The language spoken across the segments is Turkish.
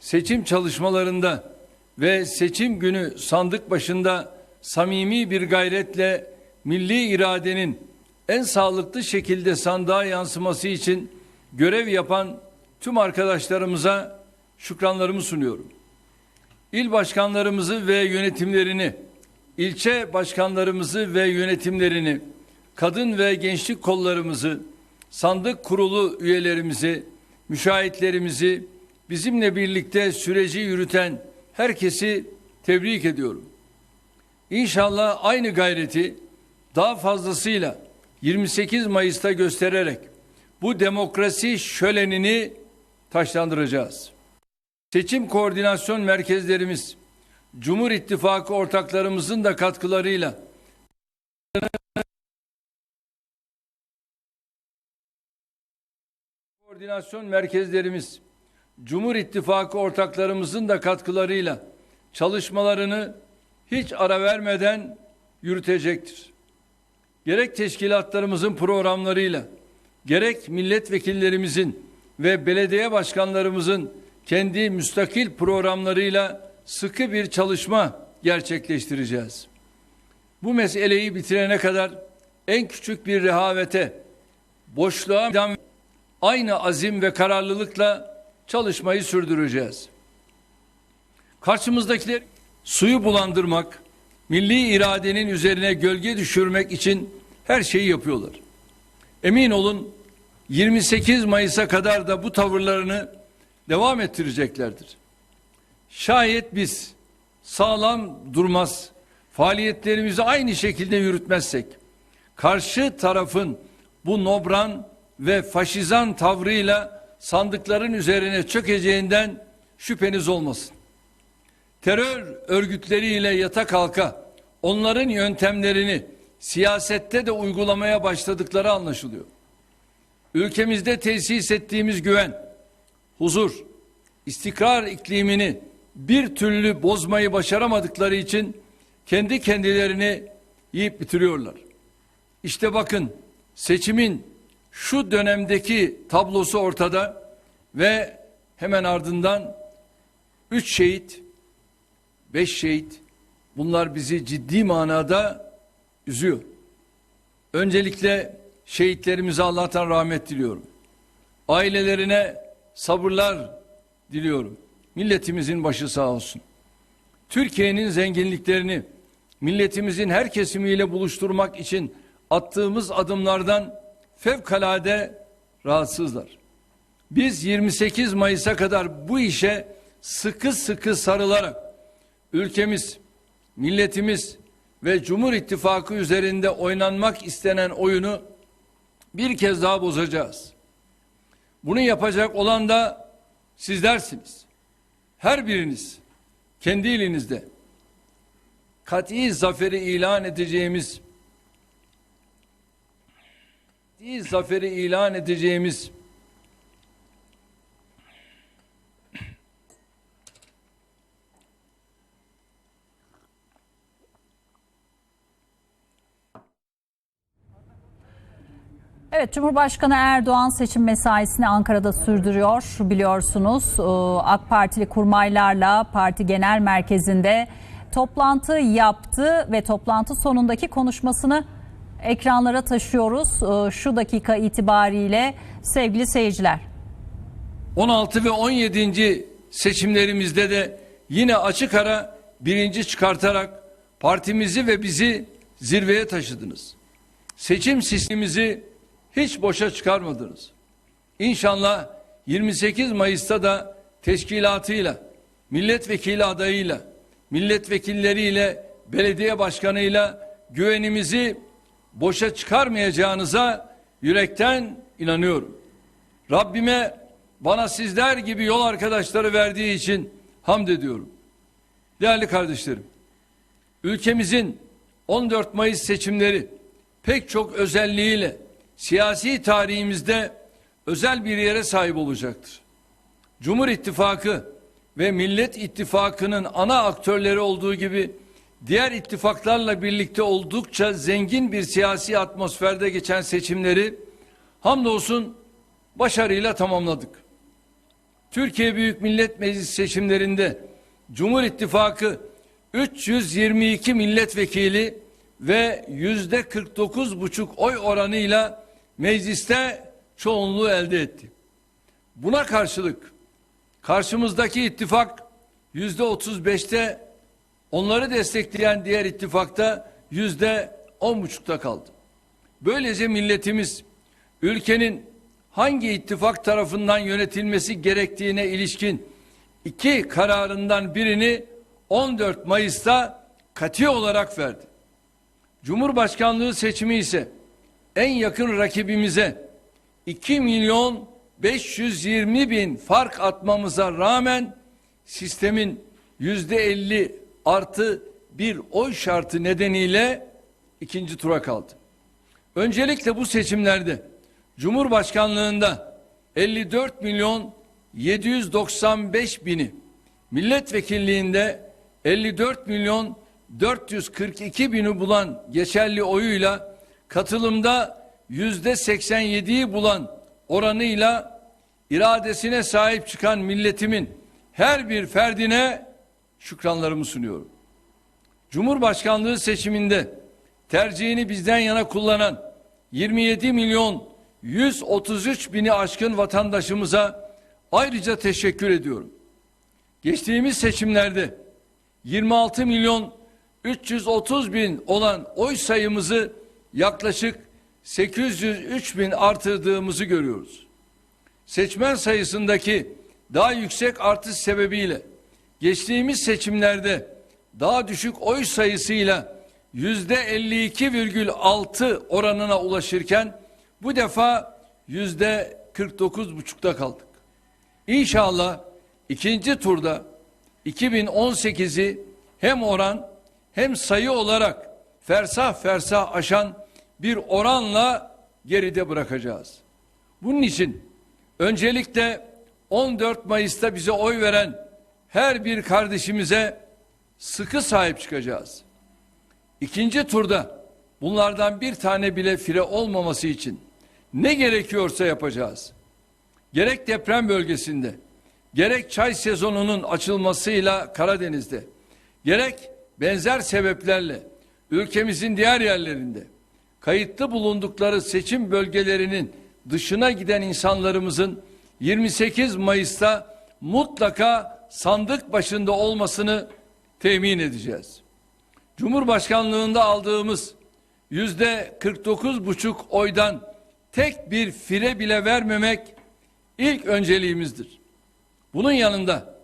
seçim çalışmalarında ve seçim günü sandık başında samimi bir gayretle milli iradenin en sağlıklı şekilde sandığa yansıması için görev yapan tüm arkadaşlarımıza şükranlarımı sunuyorum. İl başkanlarımızı ve yönetimlerini, ilçe başkanlarımızı ve yönetimlerini, kadın ve gençlik kollarımızı, sandık kurulu üyelerimizi, müşahitlerimizi, bizimle birlikte süreci yürüten herkesi tebrik ediyorum. İnşallah aynı gayreti daha fazlasıyla 28 Mayıs'ta göstererek bu demokrasi şölenini taşlandıracağız. Seçim koordinasyon merkezlerimiz, Cumhur İttifakı ortaklarımızın da katkılarıyla koordinasyon merkezlerimiz, Cumhur İttifakı ortaklarımızın da katkılarıyla çalışmalarını hiç ara vermeden yürütecektir. Gerek teşkilatlarımızın programlarıyla, gerek milletvekillerimizin ve belediye başkanlarımızın kendi müstakil programlarıyla sıkı bir çalışma gerçekleştireceğiz. Bu meseleyi bitirene kadar en küçük bir rehavete, boşluğa aynı azim ve kararlılıkla çalışmayı sürdüreceğiz. Karşımızdakiler suyu bulandırmak, milli iradenin üzerine gölge düşürmek için her şeyi yapıyorlar. Emin olun 28 Mayıs'a kadar da bu tavırlarını devam ettireceklerdir. Şayet biz sağlam durmaz, faaliyetlerimizi aynı şekilde yürütmezsek, karşı tarafın bu nobran ve faşizan tavrıyla sandıkların üzerine çökeceğinden şüpheniz olmasın. Terör örgütleriyle yata kalka onların yöntemlerini siyasette de uygulamaya başladıkları anlaşılıyor. Ülkemizde tesis ettiğimiz güven, huzur, istikrar iklimini bir türlü bozmayı başaramadıkları için kendi kendilerini yiyip bitiriyorlar. İşte bakın seçimin şu dönemdeki tablosu ortada ve hemen ardından üç şehit, beş şehit bunlar bizi ciddi manada üzüyor. Öncelikle şehitlerimize Allah'tan rahmet diliyorum. Ailelerine sabırlar diliyorum. Milletimizin başı sağ olsun. Türkiye'nin zenginliklerini milletimizin her kesimiyle buluşturmak için attığımız adımlardan fevkalade rahatsızlar. Biz 28 Mayıs'a kadar bu işe sıkı sıkı sarılarak ülkemiz, milletimiz ve Cumhur İttifakı üzerinde oynanmak istenen oyunu bir kez daha bozacağız. Bunu yapacak olan da sizlersiniz. Her biriniz kendi ilinizde kat'i zaferi ilan edeceğimiz kat'i zaferi ilan edeceğimiz Evet, Cumhurbaşkanı Erdoğan seçim mesaisini Ankara'da sürdürüyor biliyorsunuz. Ee, AK Partili kurmaylarla parti genel merkezinde toplantı yaptı ve toplantı sonundaki konuşmasını ekranlara taşıyoruz. Ee, Şu dakika itibariyle sevgili seyirciler. 16 ve 17. seçimlerimizde de yine açık ara birinci çıkartarak partimizi ve bizi zirveye taşıdınız. Seçim sistemimizi hiç boşa çıkarmadınız. İnşallah 28 Mayıs'ta da teşkilatıyla, milletvekili adayıyla, milletvekilleriyle, belediye başkanıyla güvenimizi boşa çıkarmayacağınıza yürekten inanıyorum. Rabbime bana sizler gibi yol arkadaşları verdiği için hamd ediyorum. Değerli kardeşlerim, ülkemizin 14 Mayıs seçimleri pek çok özelliğiyle siyasi tarihimizde özel bir yere sahip olacaktır. Cumhur İttifakı ve Millet İttifakı'nın ana aktörleri olduğu gibi diğer ittifaklarla birlikte oldukça zengin bir siyasi atmosferde geçen seçimleri hamdolsun başarıyla tamamladık. Türkiye Büyük Millet Meclisi seçimlerinde Cumhur İttifakı 322 milletvekili ve yüzde 49,5 oy oranıyla mecliste çoğunluğu elde etti. Buna karşılık karşımızdaki ittifak yüzde 35'te onları destekleyen diğer ittifakta yüzde 10,5'ta kaldı. Böylece milletimiz ülkenin hangi ittifak tarafından yönetilmesi gerektiğine ilişkin iki kararından birini 14 Mayıs'ta kati olarak verdi. Cumhurbaşkanlığı seçimi ise en yakın rakibimize 2 milyon 520 bin fark atmamıza rağmen sistemin yüzde 50 artı bir oy şartı nedeniyle ikinci tura kaldı. Öncelikle bu seçimlerde Cumhurbaşkanlığında 54 milyon 795 bini, milletvekilliğinde 54 milyon 442 bini bulan geçerli oyuyla katılımda yüzde 87'yi bulan oranıyla iradesine sahip çıkan milletimin her bir ferdine şükranlarımı sunuyorum. Cumhurbaşkanlığı seçiminde tercihini bizden yana kullanan 27 milyon 133 bini aşkın vatandaşımıza ayrıca teşekkür ediyorum. Geçtiğimiz seçimlerde 26 milyon 330 bin olan oy sayımızı yaklaşık 803 bin artırdığımızı görüyoruz. Seçmen sayısındaki daha yüksek artış sebebiyle geçtiğimiz seçimlerde daha düşük oy sayısıyla yüzde 52,6 oranına ulaşırken bu defa yüzde 49,5'ta kaldık. İnşallah ikinci turda 2018'i hem oran hem sayı olarak fersah fersah aşan bir oranla geride bırakacağız. Bunun için öncelikle 14 Mayıs'ta bize oy veren her bir kardeşimize sıkı sahip çıkacağız. İkinci turda bunlardan bir tane bile fire olmaması için ne gerekiyorsa yapacağız. Gerek deprem bölgesinde, gerek çay sezonunun açılmasıyla Karadeniz'de, gerek benzer sebeplerle ülkemizin diğer yerlerinde kayıtlı bulundukları seçim bölgelerinin dışına giden insanlarımızın 28 Mayıs'ta mutlaka sandık başında olmasını temin edeceğiz. Cumhurbaşkanlığında aldığımız yüzde 49 buçuk oydan tek bir fire bile vermemek ilk önceliğimizdir. Bunun yanında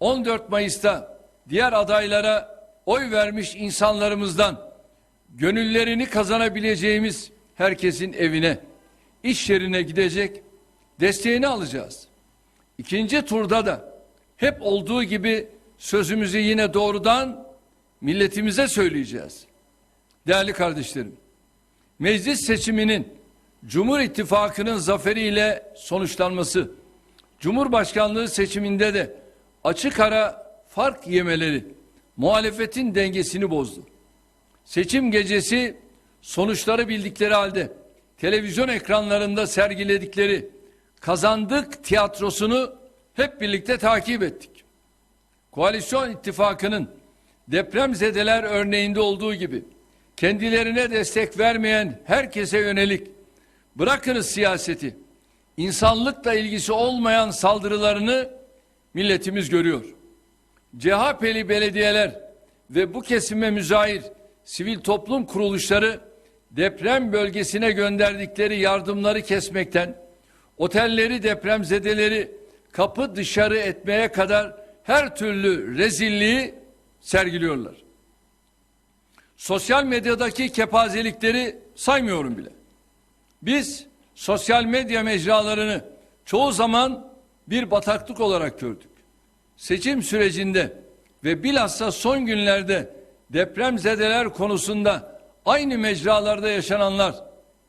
14 Mayıs'ta diğer adaylara oy vermiş insanlarımızdan gönüllerini kazanabileceğimiz herkesin evine, iş yerine gidecek, desteğini alacağız. İkinci turda da hep olduğu gibi sözümüzü yine doğrudan milletimize söyleyeceğiz. Değerli kardeşlerim, meclis seçiminin Cumhur İttifakı'nın zaferiyle sonuçlanması, Cumhurbaşkanlığı seçiminde de açık ara fark yemeleri muhalefetin dengesini bozdu. Seçim gecesi sonuçları bildikleri halde televizyon ekranlarında sergiledikleri kazandık tiyatrosunu hep birlikte takip ettik. Koalisyon ittifakının depremzedeler örneğinde olduğu gibi kendilerine destek vermeyen herkese yönelik bırakınız siyaseti insanlıkla ilgisi olmayan saldırılarını milletimiz görüyor. CHP'li belediyeler ve bu kesime müzahir sivil toplum kuruluşları deprem bölgesine gönderdikleri yardımları kesmekten otelleri depremzedeleri kapı dışarı etmeye kadar her türlü rezilliği sergiliyorlar. Sosyal medyadaki kepazelikleri saymıyorum bile. Biz sosyal medya mecralarını çoğu zaman bir bataklık olarak gördük. Seçim sürecinde ve bilhassa son günlerde depremzedeler konusunda aynı mecralarda yaşananlar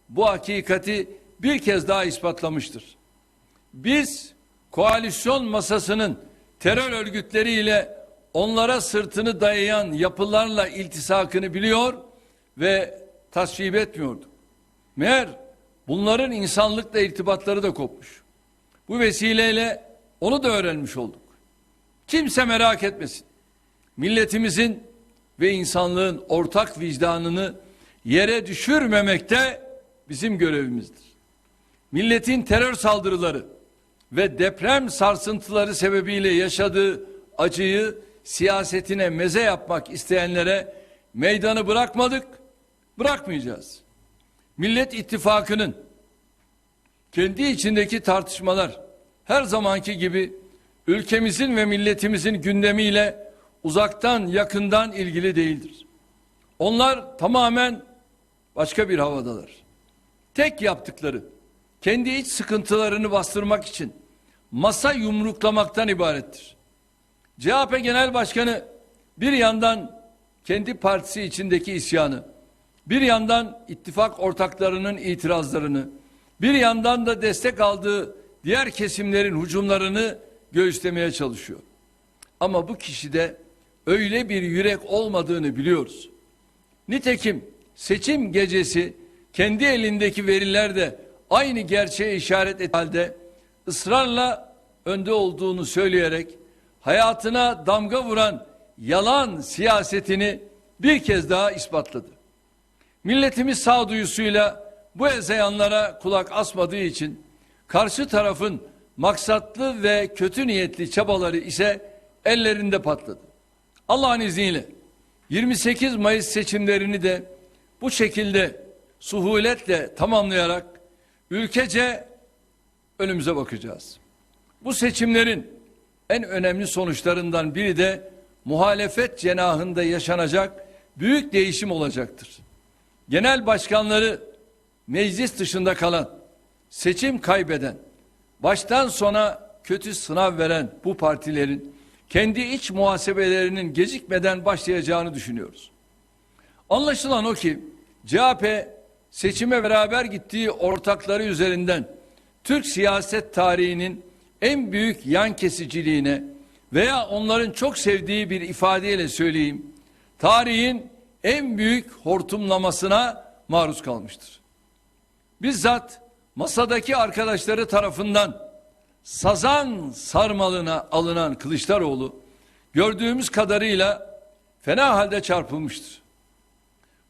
bu hakikati bir kez daha ispatlamıştır. Biz koalisyon masasının terör örgütleriyle onlara sırtını dayayan yapılarla iltisakını biliyor ve tasvip etmiyorduk. Meğer bunların insanlıkla irtibatları da kopmuş. Bu vesileyle Onu da öğrenmiş olduk. Kimse merak etmesin. Milletimizin ve insanlığın ortak vicdanını yere düşürmemekte bizim görevimizdir. Milletin terör saldırıları ve deprem sarsıntıları sebebiyle yaşadığı acıyı siyasetine meze yapmak isteyenlere meydanı bırakmadık, bırakmayacağız. Millet İttifakı'nın kendi içindeki tartışmalar her zamanki gibi ülkemizin ve milletimizin gündemiyle uzaktan yakından ilgili değildir. Onlar tamamen başka bir havadalar. Tek yaptıkları kendi iç sıkıntılarını bastırmak için masa yumruklamaktan ibarettir. CHP Genel Başkanı bir yandan kendi partisi içindeki isyanı, bir yandan ittifak ortaklarının itirazlarını, bir yandan da destek aldığı diğer kesimlerin hücumlarını göğüslemeye çalışıyor. Ama bu kişide öyle bir yürek olmadığını biliyoruz. Nitekim seçim gecesi kendi elindeki veriler de aynı gerçeğe işaret et halde ısrarla önde olduğunu söyleyerek hayatına damga vuran yalan siyasetini bir kez daha ispatladı. Milletimiz sağduyusuyla bu ezeyanlara kulak asmadığı için karşı tarafın maksatlı ve kötü niyetli çabaları ise ellerinde patladı. Allah'ın izniyle 28 Mayıs seçimlerini de bu şekilde suhuletle tamamlayarak ülkece önümüze bakacağız. Bu seçimlerin en önemli sonuçlarından biri de muhalefet cenahında yaşanacak büyük değişim olacaktır. Genel başkanları meclis dışında kalan, seçim kaybeden, baştan sona kötü sınav veren bu partilerin kendi iç muhasebelerinin gecikmeden başlayacağını düşünüyoruz. Anlaşılan o ki CHP seçime beraber gittiği ortakları üzerinden Türk siyaset tarihinin en büyük yan kesiciliğine veya onların çok sevdiği bir ifadeyle söyleyeyim, tarihin en büyük hortumlamasına maruz kalmıştır. Bizzat masadaki arkadaşları tarafından sazan sarmalına alınan Kılıçdaroğlu gördüğümüz kadarıyla fena halde çarpılmıştır.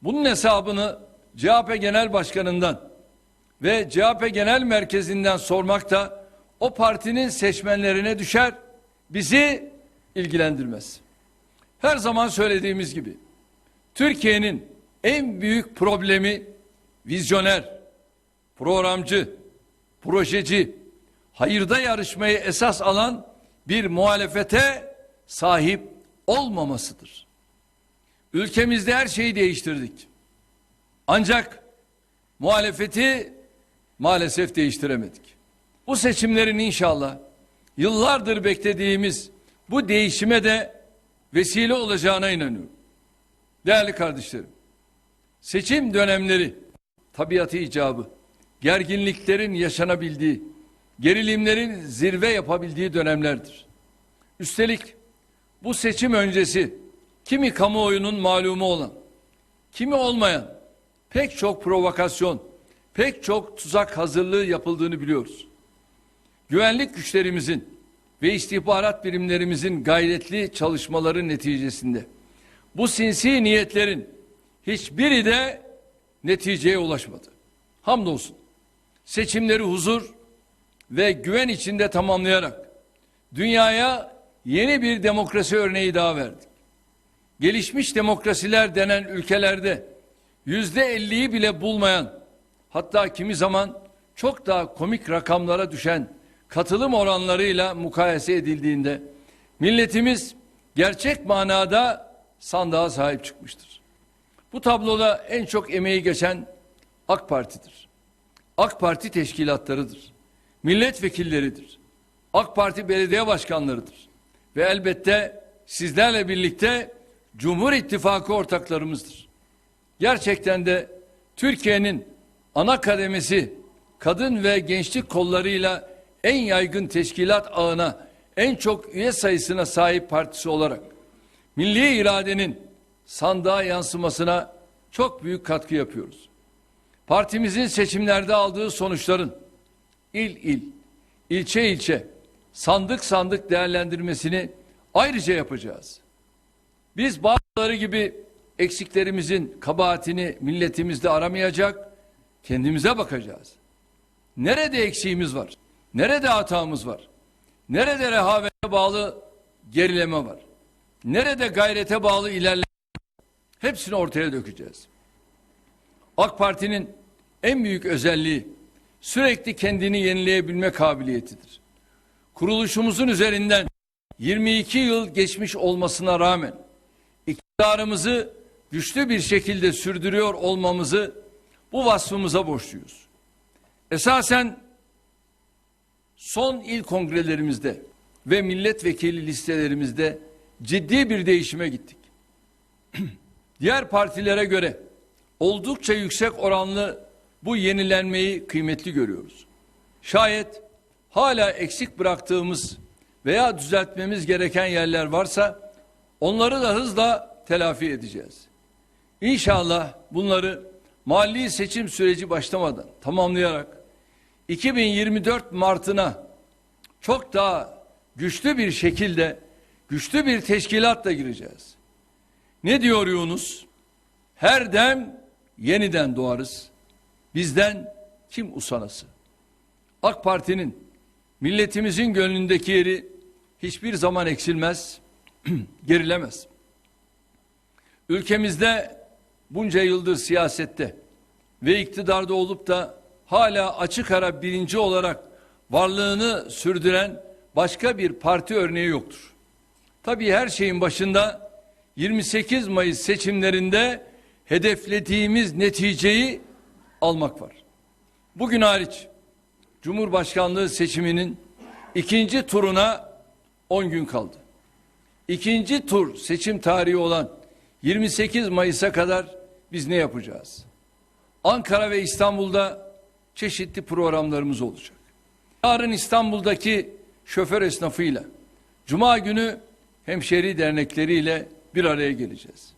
Bunun hesabını CHP Genel Başkanı'ndan ve CHP Genel Merkezi'nden sormak da o partinin seçmenlerine düşer, bizi ilgilendirmez. Her zaman söylediğimiz gibi Türkiye'nin en büyük problemi vizyoner, programcı, projeci, hayırda yarışmayı esas alan bir muhalefete sahip olmamasıdır. Ülkemizde her şeyi değiştirdik. Ancak muhalefeti maalesef değiştiremedik. Bu seçimlerin inşallah yıllardır beklediğimiz bu değişime de vesile olacağına inanıyorum. Değerli kardeşlerim, seçim dönemleri tabiatı icabı, gerginliklerin yaşanabildiği, gerilimlerin zirve yapabildiği dönemlerdir. Üstelik bu seçim öncesi kimi kamuoyunun malumu olan, kimi olmayan pek çok provokasyon, pek çok tuzak hazırlığı yapıldığını biliyoruz. Güvenlik güçlerimizin ve istihbarat birimlerimizin gayretli çalışmaları neticesinde bu sinsi niyetlerin hiçbiri de neticeye ulaşmadı. Hamdolsun seçimleri huzur ve güven içinde tamamlayarak dünyaya yeni bir demokrasi örneği daha verdik. Gelişmiş demokrasiler denen ülkelerde yüzde elliyi bile bulmayan hatta kimi zaman çok daha komik rakamlara düşen katılım oranlarıyla mukayese edildiğinde milletimiz gerçek manada sandığa sahip çıkmıştır. Bu tabloda en çok emeği geçen AK Parti'dir. AK Parti teşkilatlarıdır. Milletvekilleridir. AK Parti belediye başkanlarıdır. Ve elbette sizlerle birlikte Cumhur İttifakı ortaklarımızdır. Gerçekten de Türkiye'nin ana kademesi kadın ve gençlik kollarıyla en yaygın teşkilat ağına en çok üye sayısına sahip partisi olarak milli iradenin sandığa yansımasına çok büyük katkı yapıyoruz. Partimizin seçimlerde aldığı sonuçların il il, ilçe ilçe, sandık sandık değerlendirmesini ayrıca yapacağız. Biz bazıları gibi eksiklerimizin kabahatini milletimizde aramayacak, kendimize bakacağız. Nerede eksiğimiz var? Nerede hatamız var? Nerede rehavete bağlı gerileme var? Nerede gayrete bağlı ilerleme Hepsini ortaya dökeceğiz. AK Parti'nin en büyük özelliği sürekli kendini yenileyebilme kabiliyetidir. Kuruluşumuzun üzerinden 22 yıl geçmiş olmasına rağmen iktidarımızı güçlü bir şekilde sürdürüyor olmamızı bu vasfımıza borçluyuz. Esasen son il kongrelerimizde ve milletvekili listelerimizde ciddi bir değişime gittik. Diğer partilere göre oldukça yüksek oranlı bu yenilenmeyi kıymetli görüyoruz. Şayet hala eksik bıraktığımız veya düzeltmemiz gereken yerler varsa onları da hızla telafi edeceğiz. İnşallah bunları mali seçim süreci başlamadan tamamlayarak 2024 Mart'ına çok daha güçlü bir şekilde güçlü bir teşkilatla gireceğiz. Ne diyor Yunus? Her dem yeniden doğarız. Bizden kim usanası? AK Parti'nin milletimizin gönlündeki yeri hiçbir zaman eksilmez, gerilemez. Ülkemizde bunca yıldır siyasette ve iktidarda olup da hala açık ara birinci olarak varlığını sürdüren başka bir parti örneği yoktur. Tabii her şeyin başında 28 Mayıs seçimlerinde hedeflediğimiz neticeyi almak var. Bugün hariç Cumhurbaşkanlığı seçiminin ikinci turuna 10 gün kaldı. İkinci tur seçim tarihi olan 28 Mayıs'a kadar biz ne yapacağız? Ankara ve İstanbul'da çeşitli programlarımız olacak. Yarın İstanbul'daki şoför esnafıyla, Cuma günü hemşeri dernekleriyle bir araya geleceğiz.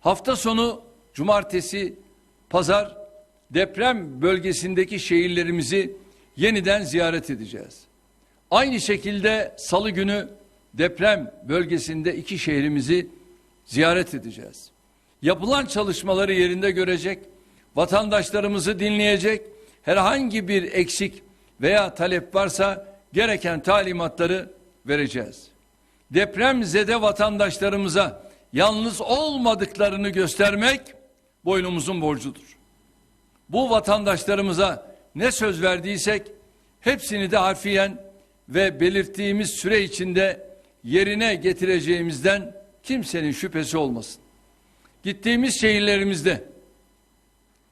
Hafta sonu cumartesi, pazar deprem bölgesindeki şehirlerimizi yeniden ziyaret edeceğiz. Aynı şekilde salı günü deprem bölgesinde iki şehrimizi ziyaret edeceğiz. Yapılan çalışmaları yerinde görecek, vatandaşlarımızı dinleyecek, herhangi bir eksik veya talep varsa gereken talimatları vereceğiz. Deprem zede vatandaşlarımıza yalnız olmadıklarını göstermek boynumuzun borcudur. Bu vatandaşlarımıza ne söz verdiysek hepsini de harfiyen ve belirttiğimiz süre içinde yerine getireceğimizden kimsenin şüphesi olmasın. Gittiğimiz şehirlerimizde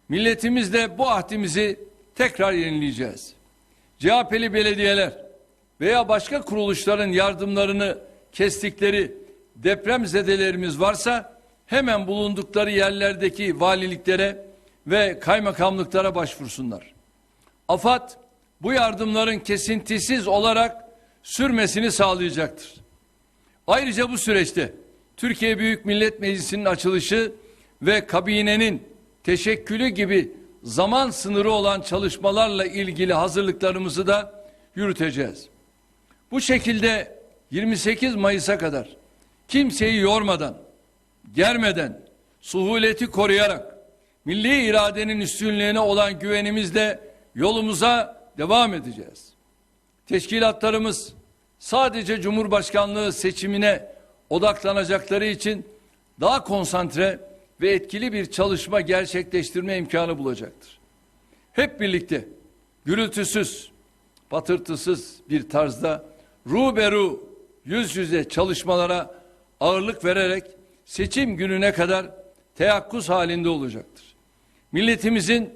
milletimizle bu ahdimizi tekrar yenileyeceğiz. CHP'li belediyeler veya başka kuruluşların yardımlarını kestikleri deprem zedelerimiz varsa hemen bulundukları yerlerdeki valiliklere ve kaymakamlıklara başvursunlar. AFAD bu yardımların kesintisiz olarak sürmesini sağlayacaktır. Ayrıca bu süreçte Türkiye Büyük Millet Meclisi'nin açılışı ve kabinenin teşekkülü gibi zaman sınırı olan çalışmalarla ilgili hazırlıklarımızı da yürüteceğiz. Bu şekilde 28 Mayıs'a kadar kimseyi yormadan, germeden, suhuleti koruyarak, milli iradenin üstünlüğüne olan güvenimizle yolumuza devam edeceğiz. Teşkilatlarımız sadece Cumhurbaşkanlığı seçimine odaklanacakları için daha konsantre ve etkili bir çalışma gerçekleştirme imkanı bulacaktır. Hep birlikte gürültüsüz, patırtısız bir tarzda ruberu yüz yüze çalışmalara ağırlık vererek seçim gününe kadar teyakkuz halinde olacaktır. Milletimizin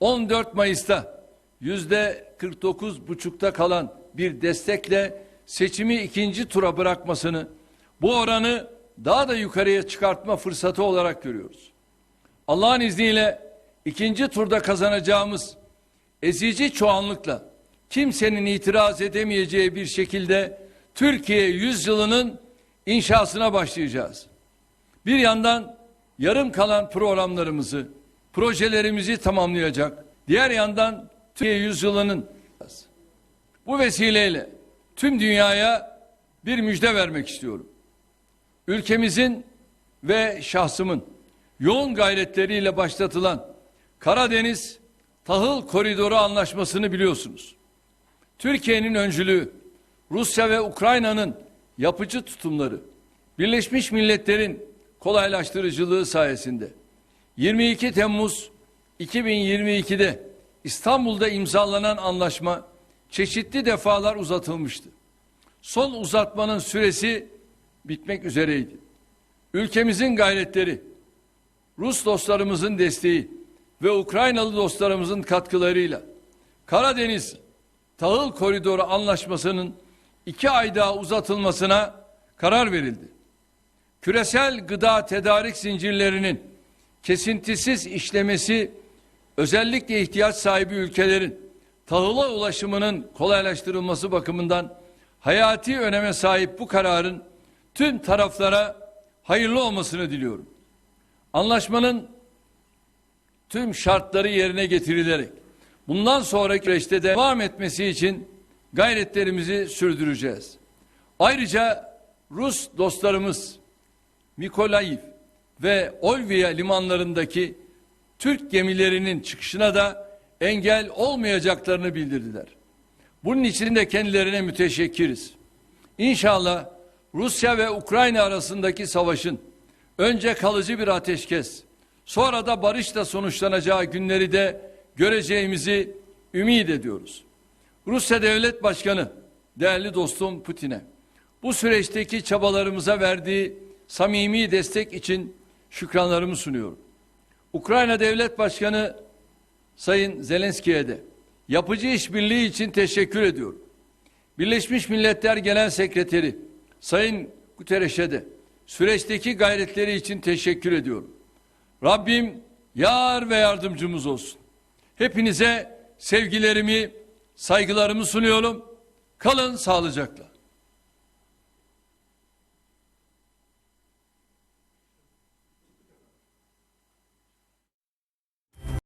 14 Mayıs'ta yüzde 49 buçukta kalan bir destekle seçimi ikinci tura bırakmasını bu oranı daha da yukarıya çıkartma fırsatı olarak görüyoruz. Allah'ın izniyle ikinci turda kazanacağımız ezici çoğunlukla kimsenin itiraz edemeyeceği bir şekilde Türkiye yüzyılının inşasına başlayacağız. Bir yandan yarım kalan programlarımızı, projelerimizi tamamlayacak. Diğer yandan Türkiye yüzyılının bu vesileyle tüm dünyaya bir müjde vermek istiyorum. Ülkemizin ve şahsımın yoğun gayretleriyle başlatılan Karadeniz Tahıl Koridoru Anlaşması'nı biliyorsunuz. Türkiye'nin öncülüğü, Rusya ve Ukrayna'nın yapıcı tutumları, Birleşmiş Milletler'in kolaylaştırıcılığı sayesinde 22 Temmuz 2022'de İstanbul'da imzalanan anlaşma çeşitli defalar uzatılmıştı. Son uzatmanın süresi bitmek üzereydi. Ülkemizin gayretleri, Rus dostlarımızın desteği ve Ukraynalı dostlarımızın katkılarıyla Karadeniz Tahıl Koridoru Anlaşması'nın iki ay daha uzatılmasına karar verildi. Küresel gıda tedarik zincirlerinin kesintisiz işlemesi özellikle ihtiyaç sahibi ülkelerin tahıla ulaşımının kolaylaştırılması bakımından hayati öneme sahip bu kararın tüm taraflara hayırlı olmasını diliyorum. Anlaşmanın tüm şartları yerine getirilerek bundan sonraki süreçte devam etmesi için gayretlerimizi sürdüreceğiz. Ayrıca Rus dostlarımız Mikolayiv ve Olvia limanlarındaki Türk gemilerinin çıkışına da engel olmayacaklarını bildirdiler. Bunun için de kendilerine müteşekkiriz. İnşallah Rusya ve Ukrayna arasındaki savaşın önce kalıcı bir ateşkes, sonra da barışla sonuçlanacağı günleri de göreceğimizi ümit ediyoruz. Rusya Devlet Başkanı değerli dostum Putin'e bu süreçteki çabalarımıza verdiği samimi destek için şükranlarımı sunuyorum. Ukrayna Devlet Başkanı Sayın Zelenski'ye de yapıcı işbirliği için teşekkür ediyorum. Birleşmiş Milletler Genel Sekreteri Sayın Guterres'e de süreçteki gayretleri için teşekkür ediyorum. Rabbim yar ve yardımcımız olsun. Hepinize sevgilerimi, saygılarımı sunuyorum. Kalın sağlıcakla.